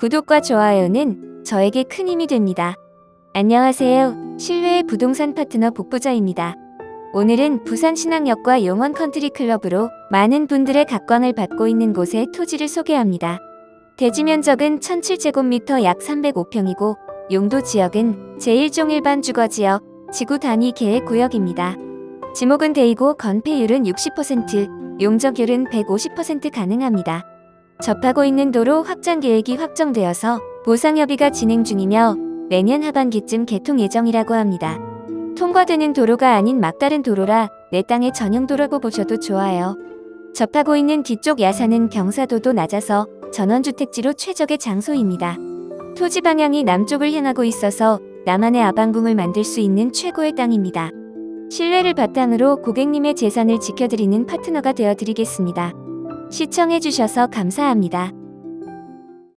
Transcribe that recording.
구독과 좋아요는 저에게 큰 힘이 됩니다. 안녕하세요. 실외의 부동산 파트너 복부자입니다. 오늘은 부산 신항역과 용원 컨트리 클럽으로 많은 분들의 각광을 받고 있는 곳의 토지를 소개합니다. 대지 면적은 1007제곱미터 약 305평이고 용도 지역은 제1종 일반 주거 지역 지구 단위 계획 구역입니다. 지목은 데이고 건폐율은 60%, 용적률은 150% 가능합니다. 접하고 있는 도로 확장 계획이 확정되어서 보상 협의가 진행 중이며 내년 하반기쯤 개통 예정이라고 합니다. 통과되는 도로가 아닌 막다른 도로라 내 땅의 전용 도로라고 보셔도 좋아요. 접하고 있는 뒤쪽 야산은 경사도도 낮아서 전원주택지로 최적의 장소입니다. 토지 방향이 남쪽을 향하고 있어서 나만의 아방궁을 만들 수 있는 최고의 땅입니다. 신뢰를 바탕으로 고객님의 재산을 지켜드리는 파트너가 되어드리겠습니다. 시청해주셔서 감사합니다.